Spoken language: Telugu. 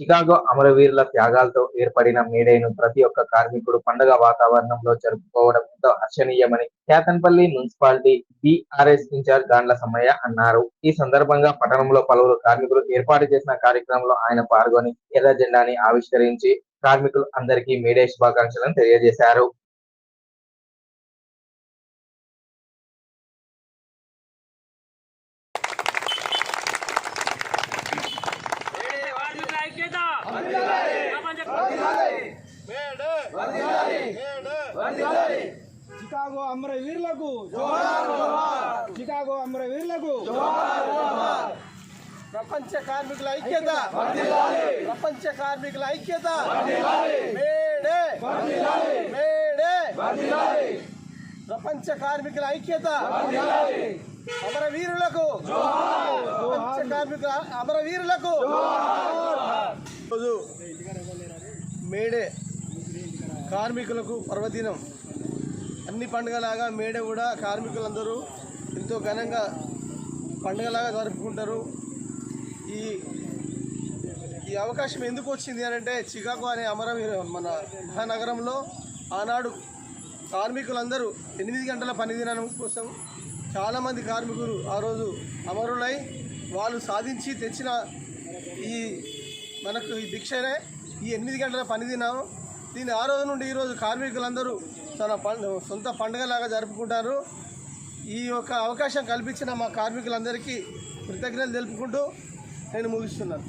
చికాగో అమరవీరుల త్యాగాలతో ఏర్పడిన మేడేను ప్రతి ఒక్క కార్మికుడు పండగ వాతావరణంలో జరుపుకోవడం ఎంతో హర్షణీయమని Ketanpalli municipality BRS incharge Gandla Sammaiah అన్నారు. ఈ సందర్భంగా పట్టణంలో పలువురు కార్మికులు ఏర్పాటు చేసిన కార్యక్రమంలో ఆయన పాల్గొని ఎర్ర జెండాని ఆవిష్కరించి కార్మికులు అందరికీ మేడే శుభాకాంక్షలను తెలియజేశారు కార్మికుల ఐక్యత ప్రపంచ చికాగో అమరవీరులకు చికాగో అమరవీరులకు ప్రపంచ కార్మికుల ఐక్యత. ప్రపంచ కార్మికుల ఐక్యత. May Day. May Day. ప్రపంచ కార్మికుల ఐక్యత. అమరవీరులకు ప్రపంచ కార్మికుల అమరవీరులకు రోజు మేడే కార్మికులకు పర్వదినం. అన్ని పండుగలాగా మేడే కూడా కార్మికులందరూ ఎంతో ఘనంగా పండుగలాగా జరుపుకుంటారు. ఈ ఈ అవకాశం ఎందుకు వచ్చింది అని అంటే చికాగో అనే అమరవీర మన మహానగరంలో ఆనాడు కార్మికులందరూ ఎనిమిది గంటల పని దినం కోసం చాలామంది కార్మికులు ఆ రోజు అమరులై వాళ్ళు సాధించి తెచ్చిన ఈ మనకు ఈ భిక్షనే ఈ ఎనిమిది గంటల పని దినం దీని ఆ రోజు నుండి ఈరోజు కార్మికులందరూ తన సొంత పండుగలాగా జరుపుకుంటారు. ఈ యొక్క అవకాశం కల్పించిన మా కార్మికులందరికీ కృతజ్ఞతలు తెలుపుకుంటూ నేను ముగిస్తున్నాను.